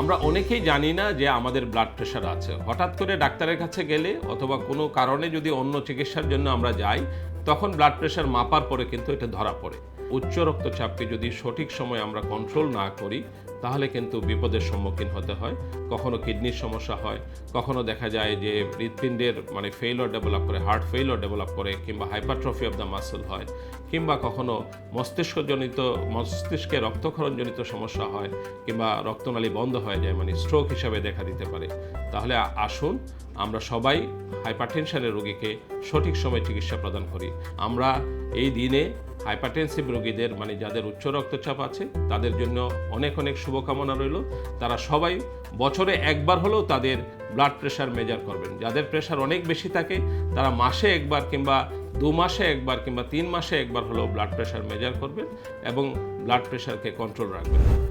আমরা অনেকেই জানি না যে আমাদের ব্লাড প্রেশার আছে। হঠাৎ করে ডাক্তারের কাছে গেলে অথবা কোনো কারণে যদি অন্য চিকিৎসার জন্য আমরা যাই, তখন ব্লাড প্রেশার মাপার পরে কিন্তু এটা ধরা পড়ে। উচ্চ রক্তচাপকে যদি সঠিক সময় আমরা কন্ট্রোল না করি, তাহলে কিন্তু বিপদের সম্মুখীন হতে হয়। কখনো কিডনির সমস্যা হয়, কখনো দেখা যায় যে হৃৎপিণ্ডের মানে ফেইলর ডেভেলপ করে হার্ট ফেইলর ডেভেলপ করে, কিংবা হাইপারট্রফি অফ দ্য মাসল হয়, কিংবা কখনো মস্তিষ্কজনিত, মস্তিষ্কে রক্তক্ষরণজনিত সমস্যা হয়, কিংবা রক্তনালী বন্ধ হয়ে যায় মানে স্ট্রোক হিসাবে দেখা দিতে পারে। তাহলে আসুন, আমরা সবাই হাইপারটেনশনের রোগীকে সঠিক সময় চিকিৎসা প্রদান করি। আমরা এই দিনে হাইপারটেনসিভ রোগীদের মানে যাদের উচ্চ রক্তচাপ আছে, তাদের জন্য অনেক অনেক শুভকামনা রইল। তারা সবাই বছরে একবার হলেও তাদের ব্লাড প্রেশার মেজার করবেন। যাদের প্রেশার অনেক বেশি থাকে, তারা মাসে একবার কিংবা দু মাসে একবার কিংবা তিন মাসে একবার হলেও ব্লাড প্রেশার মেজার করবেন এবং ব্লাড প্রেশারকে কন্ট্রোল রাখবেন।